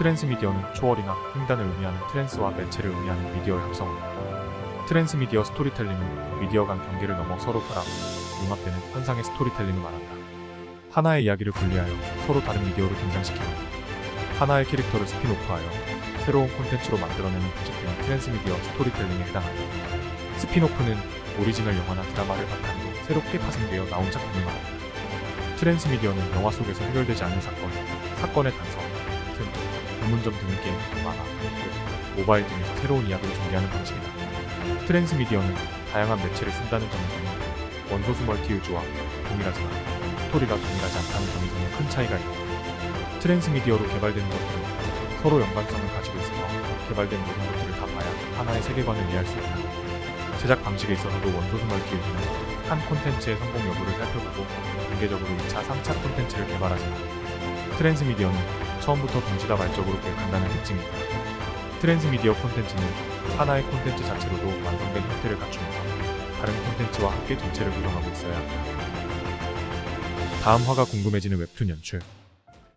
트랜스미디어는 초월이나 횡단을 의미하는 트랜스와 매체를 의미하는 미디어의 합성어다. 트랜스미디어 스토리텔링은 미디어 간 경계를 넘어 서로 결합, 융합되는 현상의 스토리텔링을 말한다. 하나의 이야기를 분리하여 서로 다른 미디어로 등장시키고 하나의 캐릭터를 스피노프하여 새로운 콘텐츠로 만들어내는 프로젝트는 트랜스미디어 스토리텔링에 해당한다. 스피노프는 오리지널 영화나 드라마를 바탕으로 새롭게 파생되어 나온 작품을 말한다. 트랜스미디어는 영화 속에서 해결되지 않은 사건, 사건의 단서, 틈, 의문점 등을 게임, 만화, 웹, 모바일 등에서 새로운 이야기를 전개하는 방식이다. 트랜스미디어는 다양한 매체를 쓴다는 점에서는 원소수 멀티 유즈와 동일하지만 스토리가 동일하지 않다는 점에서는 큰 차이가 있다. 트랜스미디어로 개발되는 것들은 서로 연관성을 가지고 있어서 개발된 모든 것들을 다 봐야 하나의 세계관을 이해할 수 있다. 제작 방식에 있어서도 원소수 멀티 유즈는 한 콘텐츠의 성공 여부를 살펴보고 단계적으로 2차, 3차 콘텐츠를 개발하지만 트랜스미디어는 처음부터 동시다발적으로 계획한다는 특징이 있다. 트랜스미디어 콘텐츠는 하나의 콘텐츠 자체로도 완성된 형태를 갖추면서 다른 콘텐츠와 함께 전체를 구성하고 있어야 한다. 다음 화가 궁금해지는 웹툰 연출